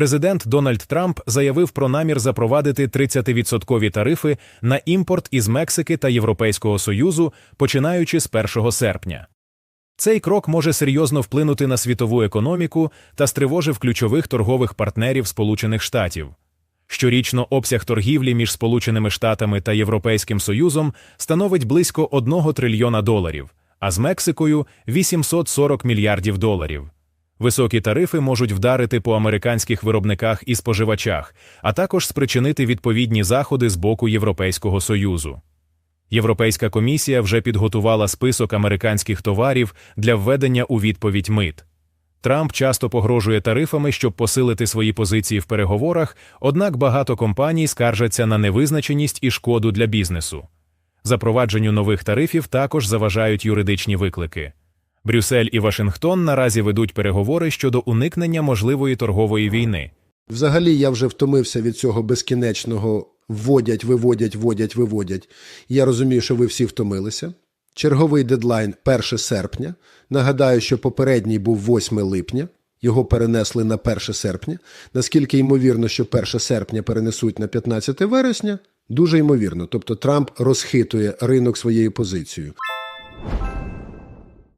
Президент Дональд Трамп заявив про намір запровадити 30% тарифи на імпорт із Мексики та Європейського Союзу, починаючи з 1 серпня. Цей крок може серйозно вплинути на світову економіку та стривожив ключових торгових партнерів Сполучених Штатів. Щорічно обсяг торгівлі між Сполученими Штатами та Європейським Союзом становить близько 1 трильйона доларів, а з Мексикою 840 мільярдів доларів. Високі тарифи можуть вдарити по американських виробниках і споживачах, а також спричинити відповідні заходи з боку Європейського Союзу. Європейська комісія вже підготувала список американських товарів для введення у відповідь мит. Трамп часто погрожує тарифами, щоб посилити свої позиції в переговорах, однак багато компаній скаржаться на невизначеність і шкоду для бізнесу. Запровадженню нових тарифів також заважають юридичні виклики. Брюссель і Вашингтон наразі ведуть переговори щодо уникнення можливої торгової війни. Взагалі я вже втомився від цього безкінечного вводять, виводять, вводять, виводять. Я розумію, що ви всі втомилися. Черговий дедлайн 1 серпня. Нагадаю, що попередній був 8 липня. Його перенесли на 1 серпня. Наскільки ймовірно, що 1 серпня перенесуть на 15 вересня, дуже ймовірно. Тобто Трамп розхитує ринок своєю позицією.